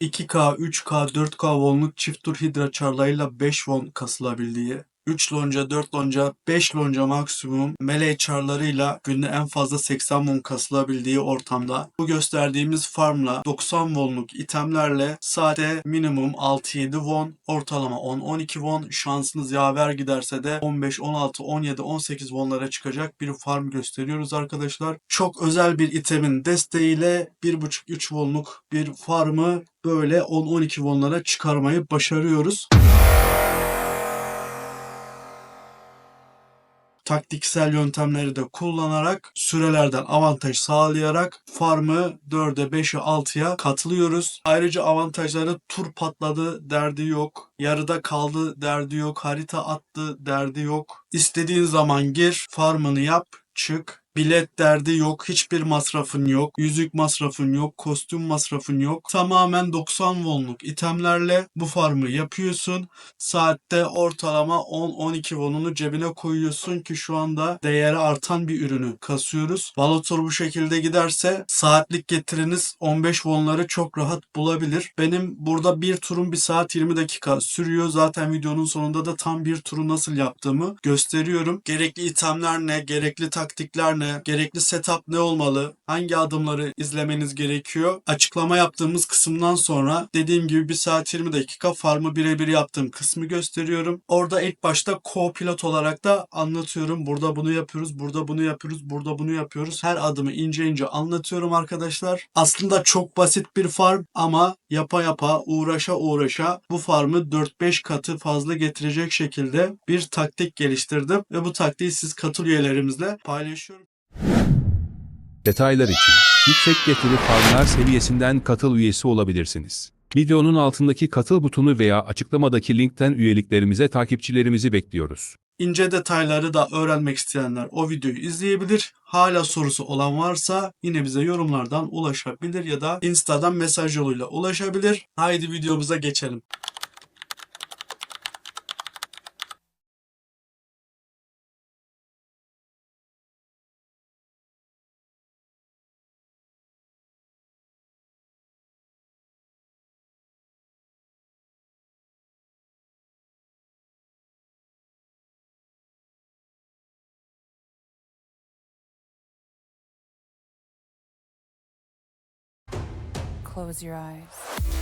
2K, 3K, 4K wonluk çift tur hidra çarlarıyla 5 won kasılabildiği, 3 lonca, 4 lonca, 5 lonca maksimum melee çarlarıyla günde en fazla 80 won kasılabildiği ortamda bu gösterdiğimiz farmla 90 wonluk itemlerle saatte minimum 6-7 won, ortalama 10-12 won, şansınız yaver giderse de 15, 16, 17, 18 wonlara çıkacak bir farm gösteriyoruz arkadaşlar. Çok özel bir itemin desteğiyle 1.5-3 wonluk bir farmı böyle 10-12 wonlara çıkarmayı başarıyoruz. Taktiksel yöntemleri de kullanarak sürelerden avantaj sağlayarak farmı 4'e 5'e 6'ya katılıyoruz. Ayrıca avantajları tur patladı derdi yok. Yarıda kaldı derdi yok. Harita attı derdi yok. İstediğin zaman gir, farmını yap, çık. Bilet derdi yok, hiçbir masrafın yok, yüzük masrafın yok, kostüm masrafın yok. Tamamen 90 wonluk itemlerle bu farmı yapıyorsun. Saatte ortalama 10-12 wonunu cebine koyuyorsun ki şu anda değeri artan bir ürünü kasıyoruz. Valotur bu şekilde giderse saatlik getiriniz 15 wonları çok rahat bulabilir. Benim burada bir turun 1 saat 20 dakika sürüyor. Zaten videonun sonunda da tam bir turu nasıl yaptığımı gösteriyorum. Gerekli itemler ne, gerekli taktikler ne, gerekli setup ne olmalı, hangi adımları izlemeniz gerekiyor. Açıklama yaptığımız kısımdan sonra dediğim gibi 1 saat 20 dakika farmı birebir yaptığım kısmı gösteriyorum. Orada ilk başta co-pilot olarak da anlatıyorum. Burada bunu yapıyoruz, burada bunu yapıyoruz, burada bunu yapıyoruz. Her adımı ince ince anlatıyorum arkadaşlar. Aslında çok basit bir farm ama yapa yapa, uğraşa uğraşa bu farmı 4-5 katı fazla getirecek şekilde bir taktik geliştirdim ve bu taktiği siz katıl üyelerimizle paylaşıyorum. Detaylar için yüksek getiri farmlar seviyesinden katıl üyesi olabilirsiniz. Videonun altındaki katıl butonu veya açıklamadaki linkten üyeliklerimize takipçilerimizi bekliyoruz. İnce detayları da öğrenmek isteyenler o videoyu izleyebilir. Hala sorusu olan varsa yine bize yorumlardan ulaşabilir ya da Insta'dan mesaj yoluyla ulaşabilir. Haydi videomuza geçelim. Close your eyes.